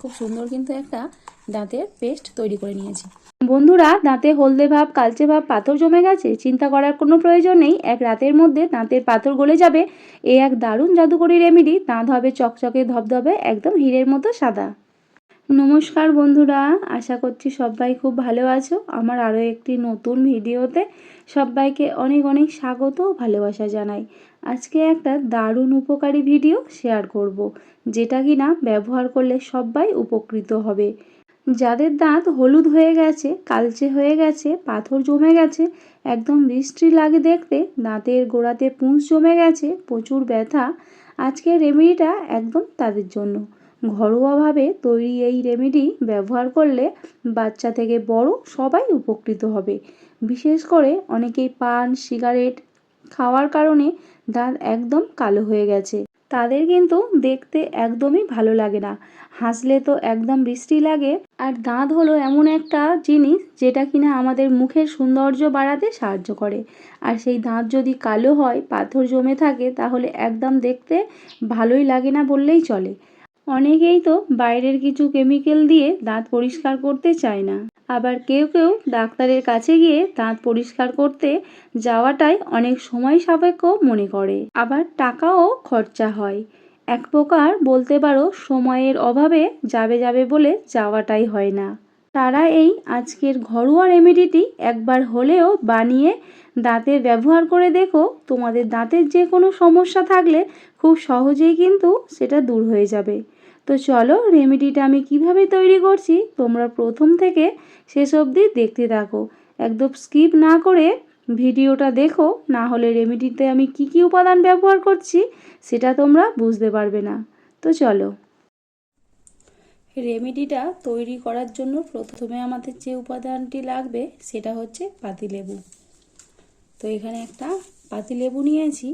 খুব সুন্দর কিন্তু একটা দাঁতের পেস্ট তৈরি করে নিয়েছি। বন্ধুরা, দাঁতে হলদে ভাব, কালচে ভাব, পাথর জমে গেছে, চিন্তা করার কোনো প্রয়োজন নেই। এক রাতের মধ্যে দাঁতের পাথর গলে যাবে। এই এক দারুণ জাদুকরি রেমেডি দাঁত হবে চকচকে, ধবধবে, একদম হীরের মতো সাদা। নমস্কার বন্ধুরা, আশা করছি সবাই খুব ভালো আছো। আমার আরও একটি নতুন ভিডিওতে সবাইকে অনেক অনেক স্বাগত ভালোবাসা জানাই। আজকে একটা দারুণ উপকারী ভিডিও শেয়ার করব, যেটা কিনা ব্যবহার করলে সবাই উপকৃত হবে। যাদের দাঁত হলুদ হয়ে গেছে, কালচে হয়ে গেছে, পাথর জমে গেছে, একদম বৃষ্টি লাগে দেখতে, দাঁতের গোড়াতে পুঁজ জমে গেছে, প্রচুর ব্যথা, আজকের রেমেডিটা একদম তাদের জন্য। ঘরোয়াভাবে তৈরি এই রেমেডি ব্যবহার করলে বাচ্চা থেকে বড় সবাই উপকৃত হবে। বিশেষ করে অনেকেই পান, সিগারেট খাওয়ার কারণে দাঁত একদম কালো হয়ে গেছে। তাদের কিন্তু দেখতে একদমই ভালো লাগে না। হাসলে তো একদম বৃষ্টি লাগে। আর দাঁত হলো এমন একটা জিনিস যেটা কিনা আমাদের মুখের সৌন্দর্য বাড়াতে সাহায্য করে। আর সেই দাঁত যদি কালো হয়, পাথর জমে থাকে, তাহলে একদম দেখতে ভালোই লাগে না বললেই চলে। অনেকেই তো বাইরের কিছু কেমিক্যাল দিয়ে দাঁত পরিষ্কার করতে চায় না। আবার কেউ কেউ ডাক্তারের কাছে গিয়ে দাঁত পরিষ্কার করতে যাওয়াটাই অনেক সময় সাপেক্ষ মনে করে। আবার টাকাও খরচা হয়। এক প্রকার বলতে পারো সময়ের অভাবে যাবে যাবে বলে যাওয়াটাই হয় না। তারা এই আজকের ঘরোয়া রেমেডিটি একবার হলেও বানিয়ে দাঁতে ব্যবহার করে দেখো, তোমাদের দাঁতের যে কোনো সমস্যা থাকলে খুব সহজেই কিন্তু সেটা দূর হয়ে যাবে। তো চলো রেমেডিটা আমি কীভাবে তৈরি করছি, তোমরা প্রথম থেকে শেষ অবধি দেখতে থাকো। একদম স্কিপ না করে ভিডিওটা দেখো, না হলে রেমেডিতে আমি কি কি উপাদান ব্যবহার করছি, সেটা তোমরা বুঝতে পারবে না। তো চলো। রেমেডিটা তৈরি করার জন্য প্রথমে আমাদের যে উপাদানটি লাগবে, সেটা হচ্ছে পাতিলেবু। তো এখানে একটা পাতিলেবু নিয়েছি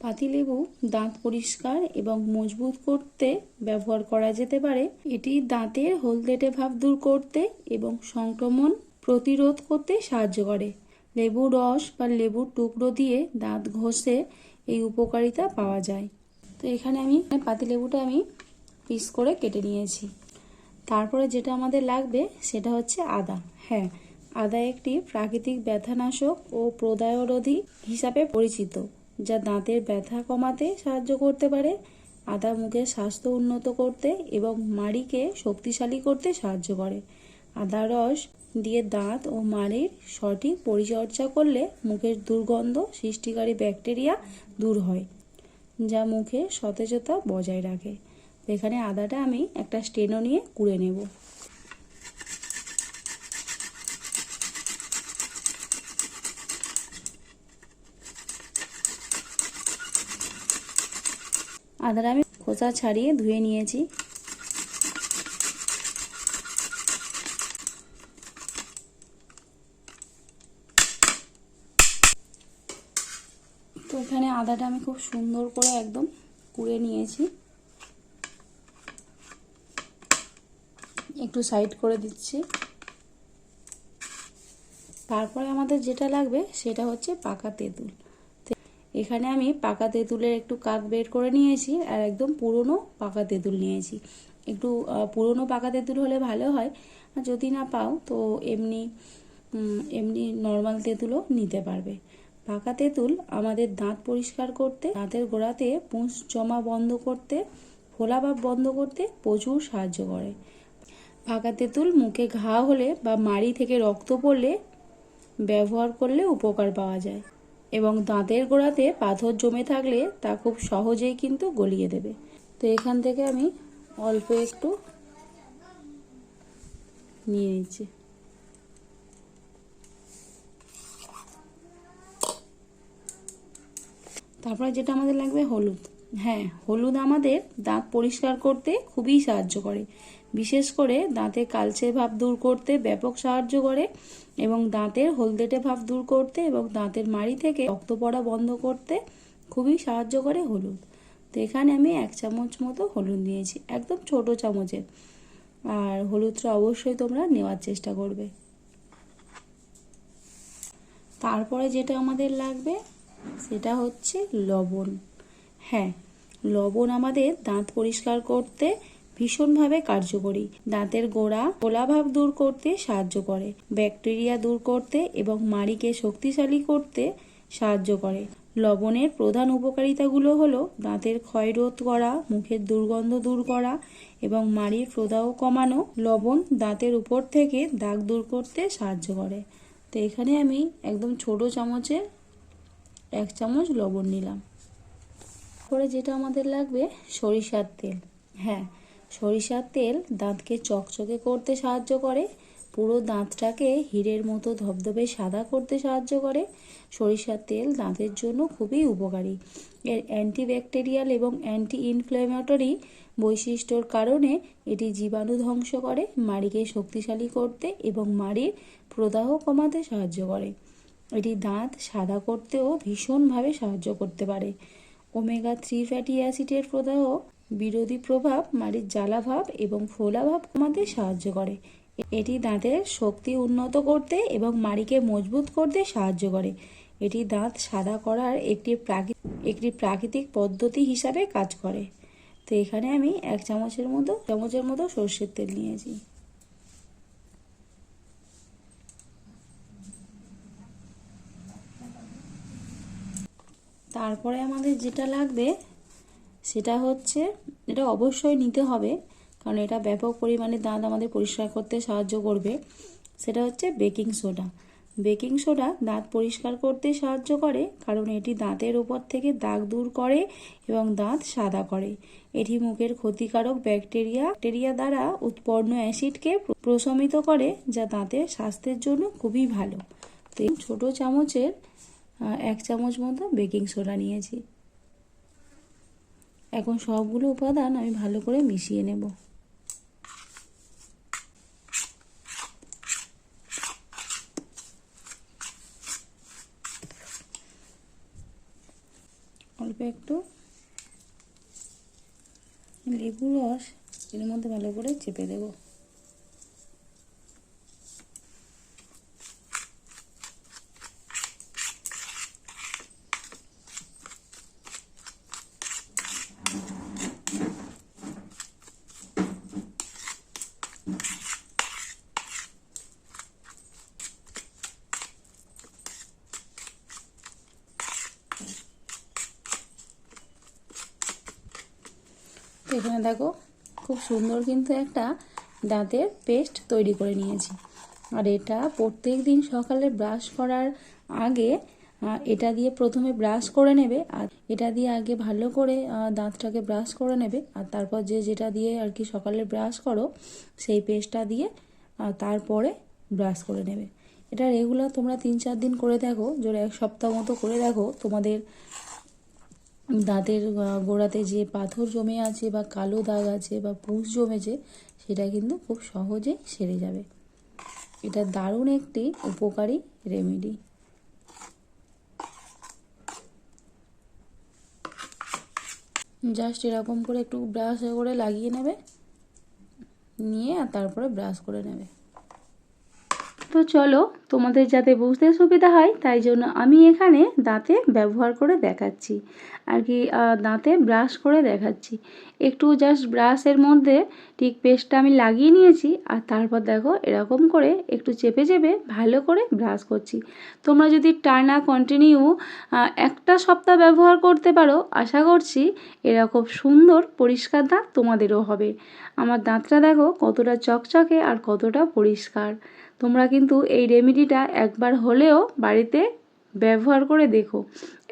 পাতিলেবু দাঁত পরিষ্কার এবং মজবুত করতে ব্যবহার করা যেতে পারে। এটি দাঁতের হলদেটে ভাব দূর করতে এবং সংক্রমণ প্রতিরোধ করতে সাহায্য করে। লেবু রস বা লেবুর টুকরো দিয়ে দাঁত ঘষে এই উপকারিতা পাওয়া যায়। তো এখানে আমি পাতিলেবুটা আমি পিস করে কেটে নিয়েছি। তারপরে যেটা আমাদের লাগবে সেটা হচ্ছে আদা। হ্যাঁ আদা একটি প্রাকৃতিক ব্যথানাশক ও প্রদায়রোধী হিসাবে পরিচিত। যা দাঁতের ব্যথা কমাতে সাহায্য করতে পারে, আদা মুখের স্বাস্থ্য উন্নত করতে এবং মাড়িকে শক্তিশালী করতে সাহায্য করে। আদা রস দিয়ে দাঁত ও মাড়ির সঠিক পরিচর্যা করলে মুখের দুর্গন্ধ সৃষ্টিকারী ব্যাকটেরিয়া দূর হয়, যা মুখে সতেজতা বজায় রাখে। এখানে আদাটা আমি একটা স্টেনো নিয়ে কুড়ে নেব। আদাটা আমি খোসা ছাড়িয়ে ধুয়ে নিয়েছি। তো এখানে আদাটা আমি খুব সুন্দর করে একদম কুড়ে নিয়েছি। একটু সাইড করে দিচ্ছি। তারপরে আমাদের যেটা লাগবে সেটা হচ্ছে পাকা তেঁতুল। এখানে আমি পাকা তেঁতুলের একটু কাক বের করে নিয়েছি আর একদম পুরনো পাকা তেঁতুল নিয়েছি। একটু পুরনো পাকা তেঁতুল হলে ভালো হয় যদি না পাও তো এমনি এমনি নর্মাল তেঁতুলও নিতে পারবে। পাকা তেঁতুল আমাদের দাঁত পরিষ্কার করতে, দাঁতের গোড়াতে পুঁজ জমা বন্ধ করতে, ফোলা ভাব বন্ধ করতে প্রচুর সাহায্য করে। পাকা তেঁতুল মুখে ঘা হলে বা মাড়ি থেকে রক্ত পড়লে ব্যবহার করলে উপকার পাওয়া যায়। এবং দাঁতের গোড়াতে পাথর জমে থাকলে তা খুব সহজেই কিন্তু গলিয়ে দেবে। তো এখান থেকে আমি অল্প একটু নিয়ে নিচ্ছি। তারপরে যেটা আমাদের লাগবে হলুদ। হ্যাঁ হলুদ আমাদের দাঁত পরিষ্কার করতে খুবই সাহায্য করে। বিশেষ করে দাঁতে কালচে ভাব দূর করতে ব্যাপক সাহায্য করে এবং দাঁতের হলদেটে ভাব দূর করতে এবং দাঁতের মাড়ি থেকে রক্ত পড়া বন্ধ করতে খুবই সাহায্য করে হলুদ। তো এখানে আমি এক চামচ মতো হলুদ নিয়েছি, একদম ছোট চামচের আর হলুদটা অবশ্যই তোমরা নেওয়ার চেষ্টা করবে। তারপরে যেটা আমাদের লাগবে, সেটা হচ্ছে লবণ। হ্যাঁ লবণ আমাদের দাঁত পরিষ্কার করতে ভীষণভাবে কার্যকরী। দাঁতের গোড়া গোলাভাব দূর করতে সাহায্য করে, ব্যাকটেরিয়া দূর করতে এবং মাড়িকে শক্তিশালী করতে সাহায্য করে। লবণের প্রধান উপকারিতাগুলো হলো দাঁতের ক্ষয় রোধ করা, মুখের দুর্গন্ধ দূর করা এবং মাড়ির প্রদাহ কমানো। লবণ দাঁতের উপর থেকে দাগ দূর করতে সাহায্য করে। তো এখানে আমি একদম ছোট চামচে এক চামচ লবণ নিলাম। পরে যেটা আমাদের লাগবে সরিষার তেল। হ্যাঁ সরিষার তেল দাঁতকে চকচকে করতে সাহায্য করে। পুরো দাঁতটাকে হীরের মতো ধবধবে সাদা করতে সাহায্য করে। সরিষার তেল দাঁতের জন্য খুবই উপকারী। এর অ্যান্টিব্যাকটেরিয়াল এবং অ্যান্টি ইনফ্ল্যামেটরি বৈশিষ্ট্যর কারণে এটি জীবাণু ধ্বংস করে, মাড়িকে শক্তিশালী করতে এবং মাড়ির প্রদাহ কমাতে সাহায্য করে। এটি দাঁত সাদা করতেও ভীষণভাবে সাহায্য করতে পারে। ওমেগা থ্রি ফ্যাটি অ্যাসিডের প্রদাহ বিরোধী প্রভাব মাড়ির জ্বালাভাব এবং ফোলাভাব কমাতে সাহায্য করে। এটি দাঁতের শক্তি উন্নত করতে এবং মাড়িকে মজবুত করতে সাহায্য করে। এটি দাঁত সাদা করার একটি একটি প্রাকৃতিক পদ্ধতি হিসাবে কাজ করে। তো এখানে আমি এক চামচের মতো চামচের মতো সর্ষের তেল নিয়েছি। তারপরে আমাদের যেটা লাগবে সেটা হচ্ছে এটা অবশ্যই নিতে হবে, কারণ এটা ব্যাপক পরিমাণে দাঁত আমাদের পরিষ্কার করতে সাহায্য করবে। সেটা হচ্ছে বেকিং সোডা। বেকিং সোডা দাঁত পরিষ্কার করতে সাহায্য করে, কারণ এটি দাঁতের ওপর থেকে দাগ দূর করে এবং দাঁত সাদা করে। এটি মুখের ক্ষতিকারক ব্যাকটেরিয়া ব্যাকটেরিয়া দ্বারা উৎপন্ন অ্যাসিডকে প্রশমিত করে, যা দাঁতের স্বাস্থ্যের জন্য খুবই ভালো। তো ছোটো চামচের এক চামচ মতো বেকিং সোডা নিয়েছি। এখন সবগুলো উপাদান আমি ভালো করে মিশিয়ে নেব। অল্প একটু লেবু রস এর মধ্যে ভালো করে চেপে দেবো। এখানে দেখো, খুব সুন্দর কিন্তু একটা দাঁতের পেস্ট তৈরি করে নিয়েছি। আর এটা প্রত্যেক দিন সকালে ব্রাশ করার আগে এটা দিয়ে প্রথমে ব্রাশ করে নেবে আর এটা দিয়ে আগে ভালো করে দাঁতটাকে ব্রাশ করে নেবে। আর তারপর যে যেটা দিয়ে আর কি সকালে ব্রাশ করো, সেই পেস্টটা দিয়ে তারপরে ব্রাশ করে নেবে। এটা রেগুলার তোমরা তিন চার দিন করে দেখো, যদি এক সপ্তাহ মতো করে দেখো, তোমাদের দাঁতের গোড়াতে যে পাথর জমে আছে বা কালো দাগ আছে বা পুষ জমেছে, সেটা কিন্তু খুব সহজেই সেরে যাবে। এটা দারুণ একটি উপকারী রেমেডি জাস্ট এরকম করে একটু ব্রাশ করে লাগিয়ে নেবে, নিয়ে আর তারপরে ব্রাশ করে নেবে। তো চলো, তোমাদের যাতে বুঝতে সুবিধা হয়, তাই জন্য আমি এখানে দাঁতে ব্যবহার করে দেখাচ্ছি। আর কি দাঁতে ব্রাশ করে দেখাচ্ছি। একটু জাস্ট ব্রাশের মধ্যে ঠিক পেস্টটা আমি লাগিয়ে নিয়েছি, আর তারপর দেখো এরকম করে একটু চেপে চেপে ভালো করে ব্রাশ করছি। তোমরা যদি টানা কন্টিনিউ একটা সপ্তাহ ব্যবহার করতে পারো, আশা করছি এরকম সুন্দর, পরিষ্কার দাঁত তোমাদেরও হবে। আমার দাঁতটা দেখো কতটা চকচকে আর কতটা পরিষ্কার। তোমরা কিন্তু এই রেমেডিটা একবার হলেও বাড়িতে ব্যবহার করে দেখো।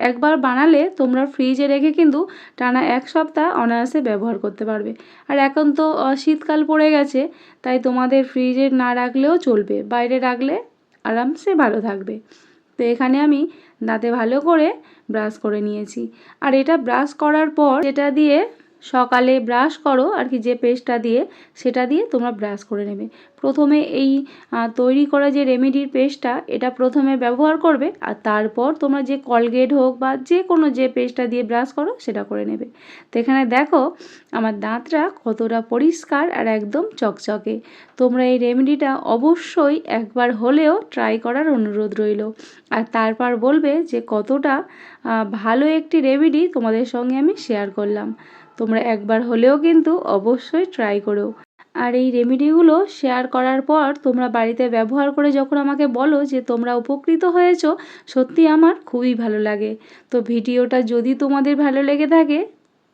একবার বানালে তোমরা ফ্রিজে রেখে কিন্তু টানা এক সপ্তাহ অনায়াসে ব্যবহার করতে পারবে। আর এখন তো শীতকাল পড়ে গেছে, তাই তোমাদের ফ্রিজে না রাখলেও চলবে। বাইরে রাখলে আরামসে ভালো থাকবে। তো এখানে আমি দাঁতে ভালো করে ব্রাশ করে নিয়েছি। আর এটা ব্রাশ করার পর এটা দিয়ে সকালে ব্রাশ করো আর কি যে পেস্টটা দিয়ে, সেটা দিয়ে তোমরা ব্রাশ করে নেবে। প্রথমে এই তৈরি করা যে রেমেডির পেস্টটা এটা প্রথমে ব্যবহার করবে আর তারপর তোমরা যে কলগেট হোক বা যে কোনো যে পেস্টটা দিয়ে ব্রাশ করো, সেটা করে নেবে। তো এখানে দেখো, আমার দাঁতটা কতটা পরিষ্কার আর একদম চকচকে। তোমরা এই রেমেডিটা অবশ্যই একবার হলেও ট্রাই করার অনুরোধ রইল। আর তারপর বলবে যে কতটা ভালো একটি রেমেডি তোমাদের সঙ্গে আমি শেয়ার করলাম। তোমরা একবার হলেও কিন্তু অবশ্যই ট্রাই করো। আর এই রেমেডিগুলো শেয়ার করার পর তোমরা বাড়িতে ব্যবহার করে যখন আমাকে বলো যে তোমরা উপকৃত হয়েছো, সত্যি আমার খুবই ভালো লাগে। তো ভিডিওটা যদি তোমাদের ভালো লেগে থাকে,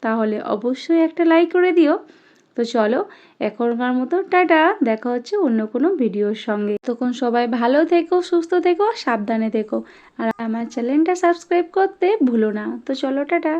তাহলে অবশ্যই একটা লাইক করে দিও। তো চলো, এখনকার মতো টাটা, দেখা হচ্ছে অন্য কোনো ভিডিওর সঙ্গে। তখন সবাই ভালো থেকো, সুস্থ থেকো, সাবধানে থেকো। আর আমার চ্যানেলটা সাবস্ক্রাইব করতে ভুলো না। তো চলো, টাটা।